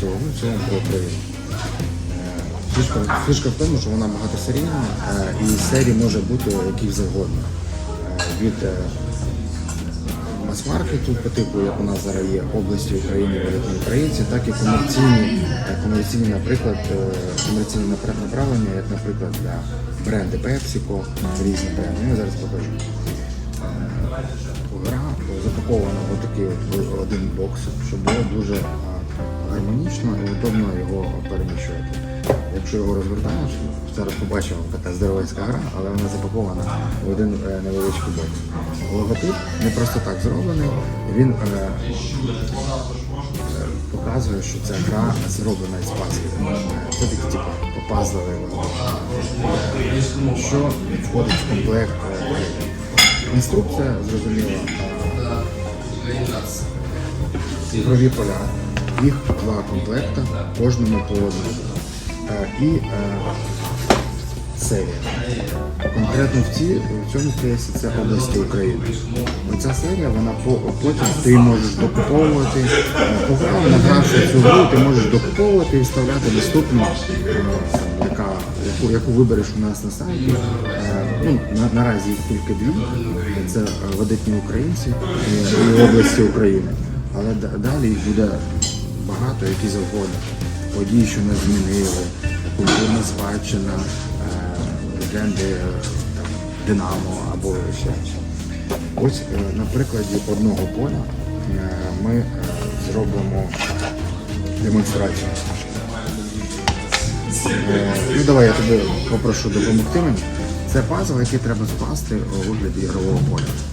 українців, в цілому, в цілому про Україну. Е, Фішка, фішка в тому, що вона багатосерійна е, і серій може бути яких завгодно. Е, Від е, мас-маркету по типу, як у нас зараз є області України, великі українці, так і комерційні, комерційні, наприклад, комерційні направлення, як, наприклад, для бренди PepsiCo, різні бренди. Я зараз покажу. Гра запакована в такий один бокс, щоб було дуже гармонічно і удобно його переміщувати. Якщо його розгортаєш, зараз побачимо така здоровецька гра, але вона запакована в один е, невеличкий бокс. Логотип не просто так зроблений, він е, е, показує, що ця гра зроблена із пазлів. Це такі типу попазливий логотип. Що входить в комплект? Інструкція зрозуміла. е, Ігрові поля. Їх два комплекти, кожному по. Е, І е, серія. Конкретно в, ці, в цьому кейсі це області України. Оця серія, вона по, потім ти можеш докуповувати, пограв, награвши цю гру, ти можеш докуповувати і вставляти наступну, е, яка, яку, яку вибереш у нас на сайті. Ну, на, наразі їх тільки дві. Це видатні українці і області України. Але далі їх буде багато, які завгодно. Події, що нас змінили, культурна спадщина, е, легенди е, Динамо або ще. Ось е, на прикладі одного поля ми зробимо демонстрацію. Ну давай я тебе попрошу допомогти мені. Це пазл, який треба скласти у вигляді ігрового поля.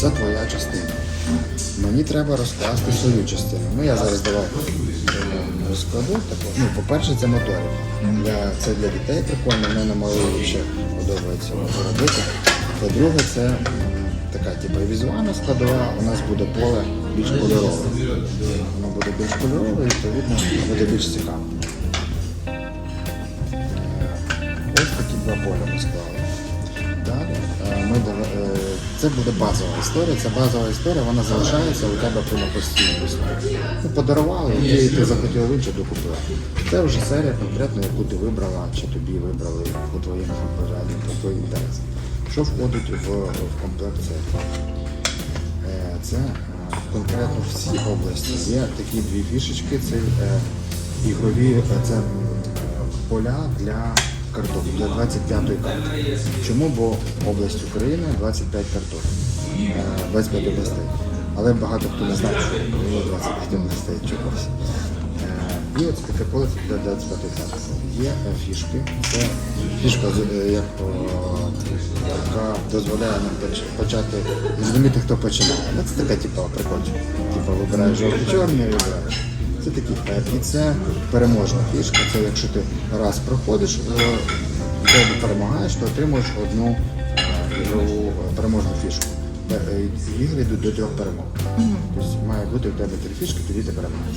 Це твоя частина. Мені треба розкласти свою частину. Ну я зараз давай е, розкладу. таку. Ну, по-перше, це моторика. Для, це для дітей прикольно, мене малий ще подобається робити. По-друге, це така типу, візуальна складова, у нас буде поле більш кольорове. Воно буде більш кольорове і відповідно буде більш цікаво. Це буде базова історія. Ця базова історія вона залишається у тебе постійній основі. Ну, подарували, і ти захотів інше докупила. Це вже серія конкретно, яку ти вибрала, чи тобі вибрали по твоїм бажанням, по твоїм інтересам. Що входить в, в комплект серії? Е, Це е, конкретно всі області. Є такі дві фішечки, це е, ігрові, це поля для карток, для 25-ї карти. Чому? Бо область України 25 карток, е, 25 областей. Але багато хто не знає, що Україні 25 областей чогось. Е, І от таке поле для 25 карти. Є е, фішки. Це фішка, е, як, яка дозволяє нам почати зрозуміти, хто починає. Ну, Це така типу, прикольчик. Типу вибираєш жовтий-чорний і вибираєш. Це такі е, і це переможна фішка. Це якщо ти раз проходиш, е, ти перемагаєш, то отримуєш одну е, ігрову е, переможну фішку. Ігри йдуть до трьох перемог. Тобто має бути у тебе три фішки, тоді ти перемагаєш.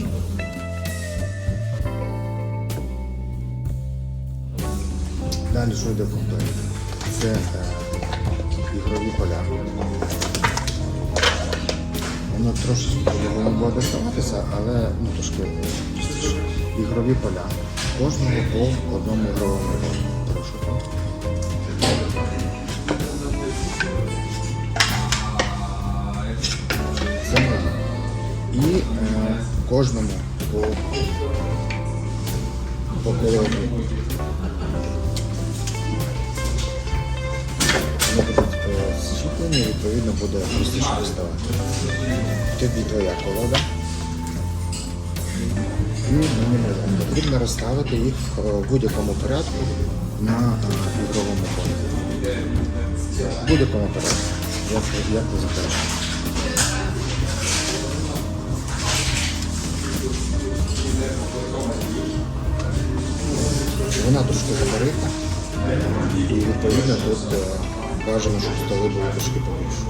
Далі що йде в комплекті? Це ігрові поля. Воно трошечки воно буде доставатися, але ну, трошки е. Ігрові поля. Кожного по одному ігровому полю. Прошу. Моє. І е, кожному по, по кольору. Відповідно буде простіше доставати. Тобі твоя колода. І мені потрібно розставити їх е, в будь-якому порядку на е, ігровому полі. В будь-якому порядку, як, як ви захочете. Вона трошки габаритна. І відповідно тут е, Кажемо, що столи були трошки повіше.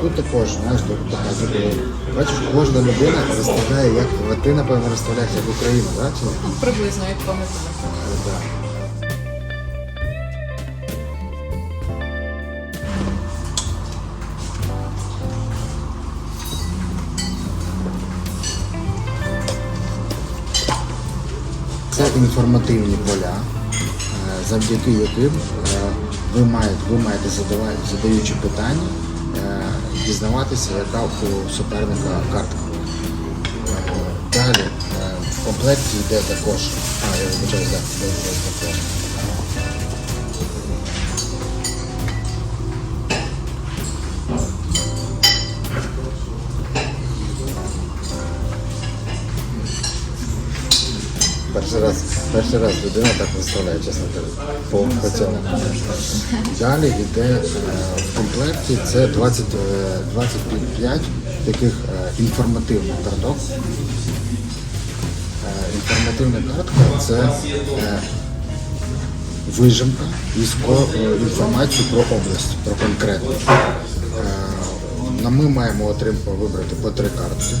Тут також, знаєш, тут така зробила. Бачиш, кожна людина заставляє, як ти, напевно, розставляєш, як Україна, так? Чи? Ну, приблизно, як пам'ятаю. Е. Це інформативні поля, е, завдяки яким е, ви маєте, ви маєте задавати, задаючи питання, е, дізнаватися, яка у суперника картка. Далі е, в комплекті йде також. А, я вибачаю, так, також. Перший раз, перший раз людина так виставляє, чесно кажучи, по, цьому. Далі йде е, в комплекті це 20, е, 25 таких е, інформативних карток. Е, інформативна картка це е, вижимка із е, інформації про область, про конкретну. Е, ми маємо вибрати по три картки.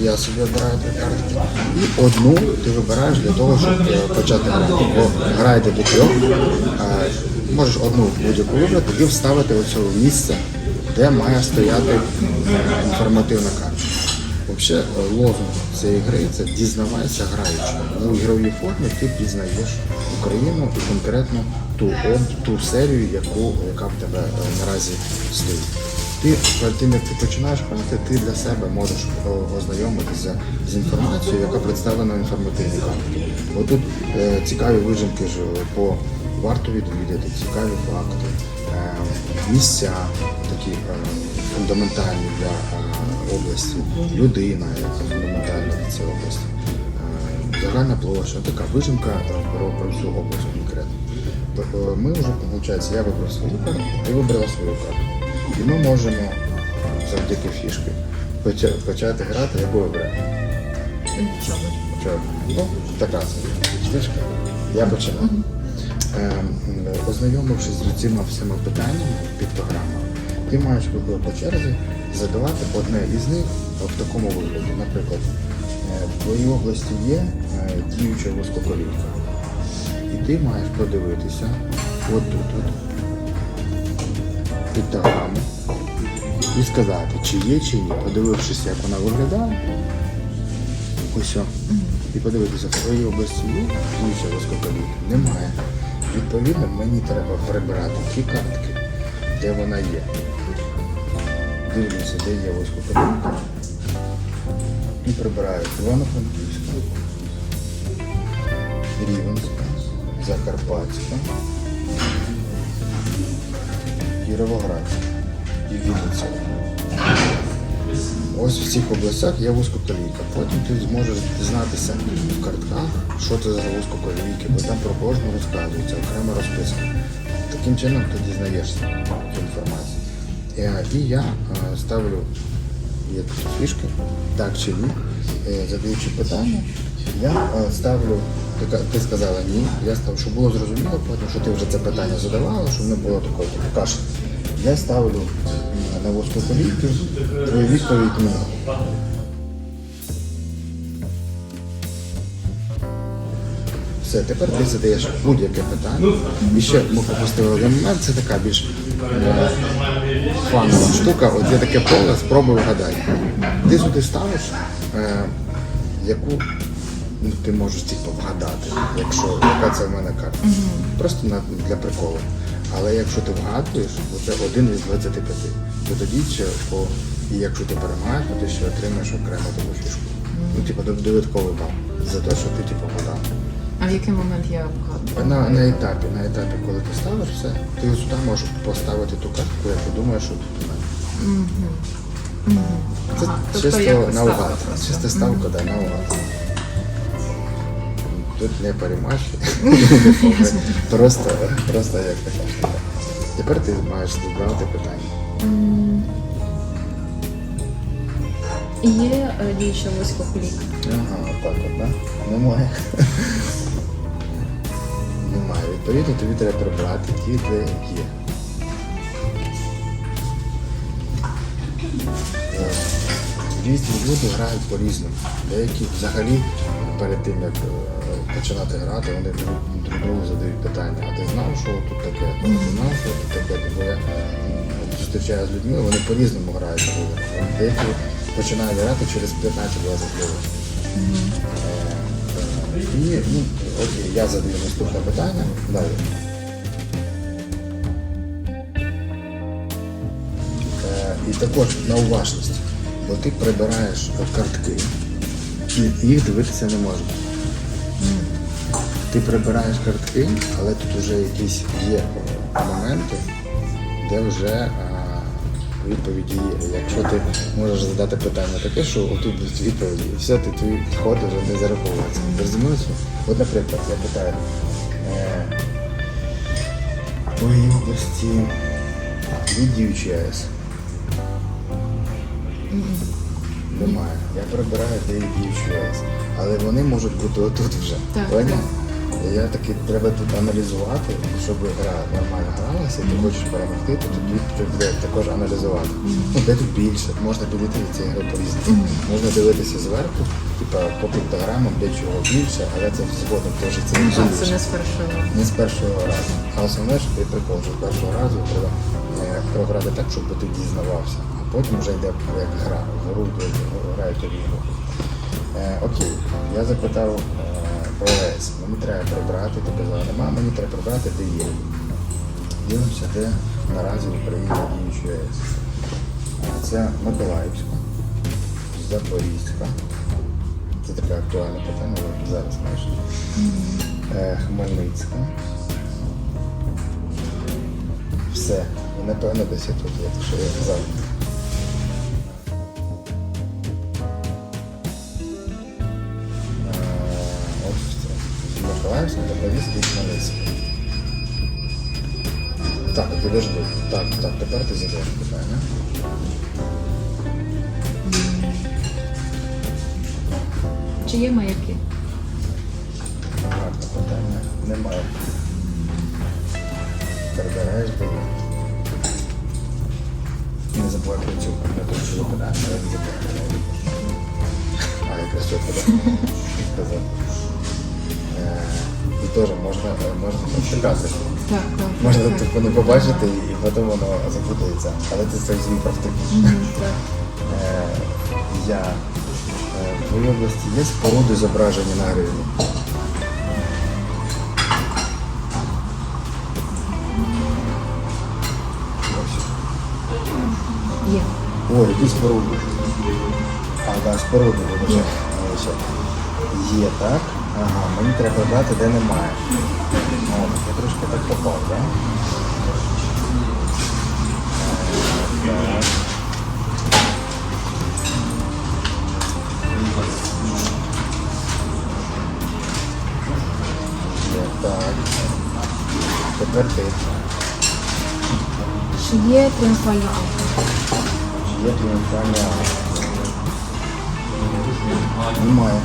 Я собі обираю три картки. І одну ти вибираєш для того, щоб е, почати грати. Бо граєте до трьох, можеш одну будь-яку вибрати і вставити в місце, де має стояти інформативна карта. Взагалі, е, лозунг цієї гри це дізнавайся граючи. В ігровій формі ти пізнаєш Україну і конкретно ту ту серію, яку, яка в тебе е, наразі стоїть. Ти перед тим, як ти починаєш грати, ти для себе можеш ознайомитися з інформацією, яка представлена в інформативній карті. Отут е, цікаві вижимки ж по варто відвідати, цікаві факти, е, місця такі е, фундаментальні для е, області, людина, яка фундаментальна для цієї області, е, загальна площа, така вижимка е, про, про всю область конкретно. Ми вже, виходить, я вибрав свою карту, ти вибрала свою карту. І ми можемо завдяки фішки почати грати, яку. Чого? Чого? Ну, така собі фішка. Я починаю. Ем, Ознайомившись з цими всіма питаннями піктограма, ти маєш вибір по черзі задавати одне із них в такому вигляді. Наприклад, е, в твоїй області є е, діюча воскоколівка. І ти маєш подивитися отут от, піктограму і сказати, чи є, чи ні, подивившись, як вона виглядає. Ось. І подивитися, в твоїй області є діюча воскоколівка? Немає. Відповідно, мені треба прибирати ті картки, де вона є. Дивлюся, де є воскоколівка. І прибираю Івано-Франківська, Рівенська, Закарпатська, Кіровоградська і Вінниця. Ось в цих областях є вузькоколійка. Потім ти зможеш дізнатися в картках, що це за вузькоколійки, бо там про кожну розказується, окремо розписано. Таким чином ти дізнаєшся інформацію. Е, І я е, ставлю є тут фішки, так чи ні, Е, задаючи питання, я е, ставлю, ти, сказала ні, я ставлю, щоб було зрозуміло, потім, що ти вже це питання задавала, щоб не було такої типу, каші. Я ставлю м, на воскоколійки твою відповідь ні. Все, тепер ти задаєш будь-яке питання. І ще ми пропустили один момент, це така більш е, фанова штука. От є таке поле, спробуй вгадати. Ти сюди ставиш, е, яку ну, ти можеш типу, вгадати, якщо яка це в мене карта. Просто на, для приколу. Але якщо ти вгадуєш, то це один із 25. То тоді ще по, і якщо ти перемагаєш, то ти ще отримаєш окремо таку фішку. Ну, типу, додатковий бал за те, що ти типу вгадав. А в який момент я вгадую? На, на етапі, на етапі, коли ти ставиш все, ти сюди можеш поставити ту картку, яку думаєш, що тут у мене. Це Тобто чисто як наугад. ставка просто. Чисто ставка, да, наугад. Тут не перемашки. просто, просто як така штука. Тепер ти маєш задавати питання. Є е, діюча вузькоколійка? Ага, так от, да? Немає. Немає. Відповідно, тобі треба прибрати ті, де є. Е, Різні люди грають по-різному. Деякі взагалі перед тим, як е, починати грати, вони друг, друг другу задають питання. А ти знав, що тут таке? А ти знав, що тут таке? Бо я зустрічаю з людьми, вони по-різному грають в. Деякі починають грати через 15-20 хвилин. Е, І ну, окей, я задаю наступне питання. Далі. Е, І також на уважність, бо ти прибираєш картки, і їх дивитися не можна. Ти прибираєш картки, але тут вже якісь є моменти, де вже а, відповіді є. Якщо ти можеш задати питання таке, що отут будуть відповіді, і все, ти твій ход вже не зараховується. Розумієш? От, наприклад, я питаю, е, твоїй області є діючі Немає. Я прибираю де є діючі АЕС. Але вони можуть бути отут вже. Так, Я таки треба тут аналізувати, щоб гра нормально гралася, ти хочеш перемогти, то тоді треба також аналізувати. Ну, де тут більше, можна підійти від цієї гри по-різному. Можна дивитися зверху, типа по піктограмам, де чого більше, але це згодом теж це більше. це не з першого. Не з першого разу. А основне, що ти прикол, що з першого разу треба е, програти так, щоб ти дізнавався. А потім вже йде як гра, гру грають ігру. Е, окей, я запитав ОС. Мені треба прибрати, ти казала, нема, мені треба прибрати, де є. Дивимося, де наразі в Україні діючі ОС. Е, Це Миколаївська, Запорізька. Це таке актуальне питання, але зараз знаєш. Е, Хмельницька. Все. І напевно десь тут є, те, що я казав. Миколаївська, Запорізька і Хмельницька. Так, підожди. Так, так, тепер ти задаєш питання. Чи є маяки? Гарне питання. Немає. Перебираєш бо Не забувай про цю не що питання, але не забувай. А якраз що тебе сказав. Теж можна, е, можна чекати. Так, так. Можна так. типу не побачити і потім воно запутається. Але це це свій практик. Мгм. Е, Я е, в твоїй області є споруди зображені на гривні? Є. Ой, які споруди. А, да, споруди, вибачте. Ось. Є, так? Ага, мені треба брати, де немає. О, я трошки так попав, так? Так. Тепер ти. Чи є тріумфальна арка? Чи є тріумфальна арка? Немає.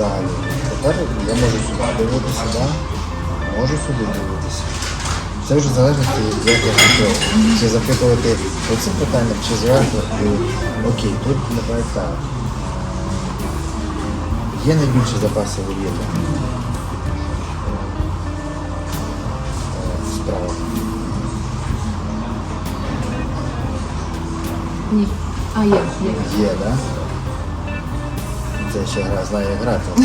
Далі. Тепер я можу сюди дивитися, да? можу сюди дивитися. Це вже від як я хотів. Чи запитувати оцим питанням, чи зверху. Окей, тут давай так. Є найбільші запаси вугілля? Справа. Ні. А, є, є. Є, так? Да? Це ще гра знає грати.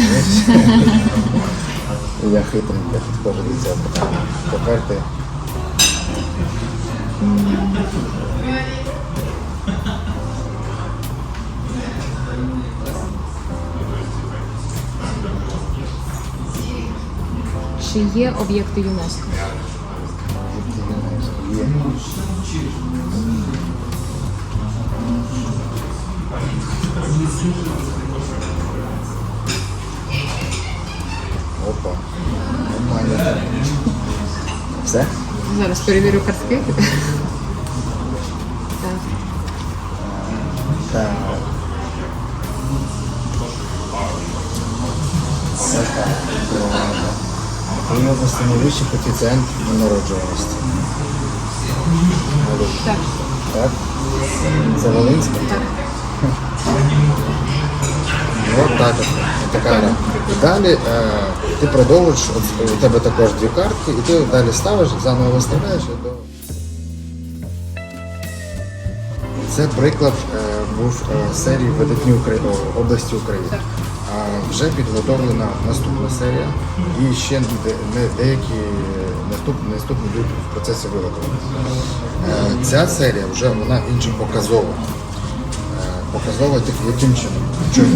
Я хитренько підходжу до цього питання. Тепер ти. Чи є об'єкти ЮНЕСКО? Є. Опа. Нормально. Все? Зараз перевірю картки. Так. Так. Це так. Області найвищий коефіцієнт народжуваності. Так. Так? Це Волинська? Так. Ну Так, така гра. Далі е, ти продовжуєш, от у тебе також дві картки, і ти далі ставиш, заново виставляєш і до. Це приклад е, був е, серії видатні Украї... області України. А вже підготовлена наступна серія, і ще не- деякі наступні, наступні будуть в процесі виготовлення. Е, Ця серія вже вона інша показова. Е, Показова так- яким чином? Чому?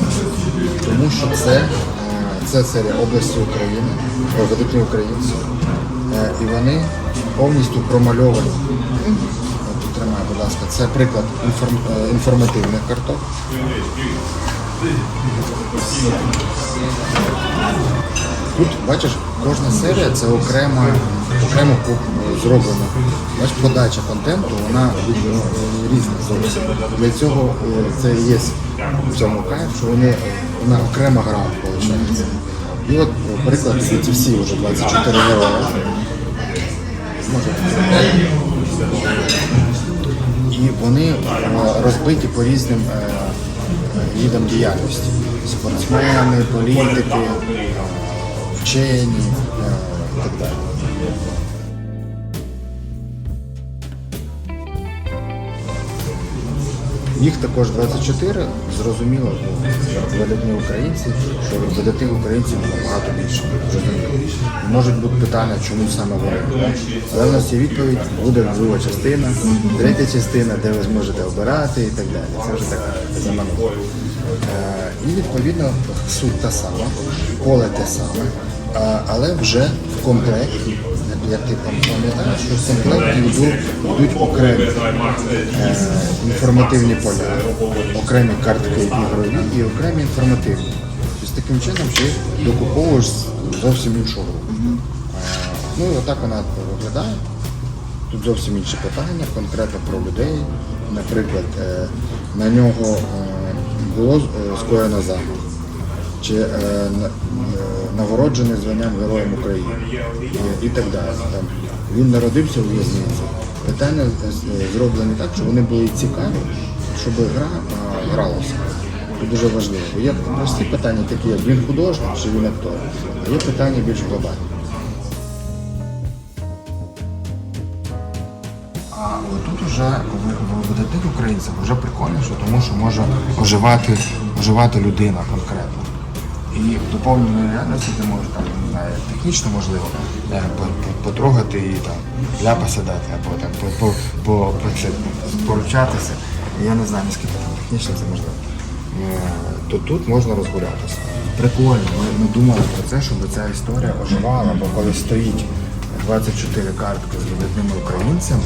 Тому що це, е, це серія області України, о, видатні українці, Е, і вони повністю промальовані. От, Тримай, будь ласка, це приклад інформ... е, інформативних карток. Тут бачиш, кожна серія це окрема, окремо зроблена. Бач, подача контенту, вона е, різна зовсім. Для цього е, це є в цьому кайф, що вони, вона окрема гра виходить. І от, е, приклад, ці всі вже 24 герої. Може, і вони е, розбиті по різним е, е, видам діяльності. Спортсмени, політики, е, вчені е, і так далі. Їх також 24, зрозуміло, ну, видатні українці, що видатних українців набагато більше. Можуть бути питання, чому саме вони. Але в нас є відповідь, буде друга частина, третя частина, де ви зможете обирати і так далі. Це вже така заманова. Е, І відповідно суть та сама, поле те саме, але вже в комплекті, як ти там пам'ятаєш, що в комплекті йдуть, йдуть окремі е, інформативні поля, окремі картки ігрові і окремі інформативні. Тобто таким чином ти докуповуєш зовсім іншу гру. Е, Ну і отак вона виглядає. Тут зовсім інші питання, конкретно про людей. Наприклад, е, на нього е, було скоєно замах, чи нагороджений званням Героєм України і, і так далі. Там, він народився у в'язниці. Питання е, зроблені так, щоб вони були цікаві, щоб гра е, гралася. Це дуже важливо. Є прості питання, такі як він художник чи він актор, а є питання більш глобальні. А тут вже в видатних українцях вже прикольно, що тому що може оживати, оживати людина конкретно. І в доповненій реальності ти можеш там знаю, технічно можливо е, по- по- потрогати і там ляпаса дати, або там по, по, по, по, це, поручатися. Я не знаю, наскільки там технічно це можливо. Е, То тут можна розгулятися. Прикольно, ми, ми думали про це, щоб ця історія оживала, бо коли стоїть 24 картки з видатними українцями,